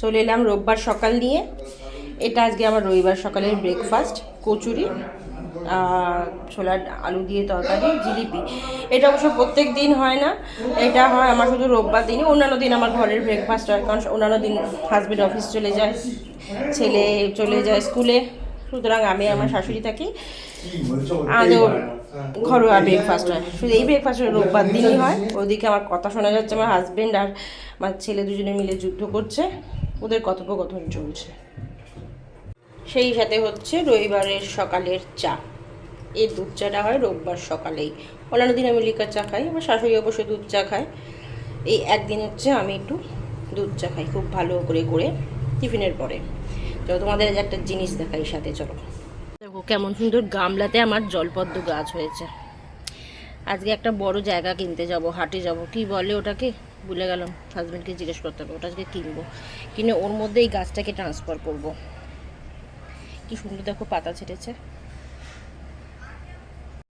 চলে এলাম রোববার সকাল নিয়ে। এটা আজকে আমার রবিবার সকালের ব্রেকফাস্ট কচুরি ছোলার আলু দিয়ে তরকারি, জিলিপি। এটা অবশ্য প্রত্যেক দিন হয় না, এটা হয় আমার শুধু রোববার দিনই। অন্যান্য দিন আমার ঘরের ব্রেকফাস্ট হয়, কারণ অন্যান্য দিন হাজব্যান্ড অফিস চলে যায়, ছেলে চলে যায় স্কুলে সুতরাং আমি আমার শাশুড়ি থাকি। আদৌ ঘরোয়া ব্রেকফাস্ট হয়। শুধু এই ব্রেকফাস্ট রোববার দিনই হয়। ওদিকে আমার কথা শোনা যাচ্ছে, আমার হাজবেন্ড আর আমার ছেলে দুজনে মিলে যুদ্ধ করছে। ওদের কথোপকথন চলছে। সেই সাথে হচ্ছে রবিবারের সকালের চা। এই দুধ চাটা হয় রোববার সকালেই। অন্যান্য দিন আমি লিকার চা খাই, আমার শাশুড়ি অবশ্য দুধ চা খায়। এই একদিন হচ্ছে আমি একটু দুধ চা খাই, খুব ভালো করে করে টিফিনের পরে। চলো তোমাদের একটা জিনিস দেখাই সাথে, চলো। দেখো কেমন সুন্দর গামলাতে আমার জলপদ্ম গাছ হয়েছে। আজকে একটা বড় জায়গা কিনতে যাব, হাটে যাব, কি বলে ওটাকে? ভুলে গেলাম হাজব্যান্ডকে জিজ্ঞেস করতে হবে, ওটা আজকে কিনবো। কিনে ওর মধ্যে এই গাছটাকে ট্রান্সফার করব। কি সুন্দর দেখো পাতা ছেড়েছে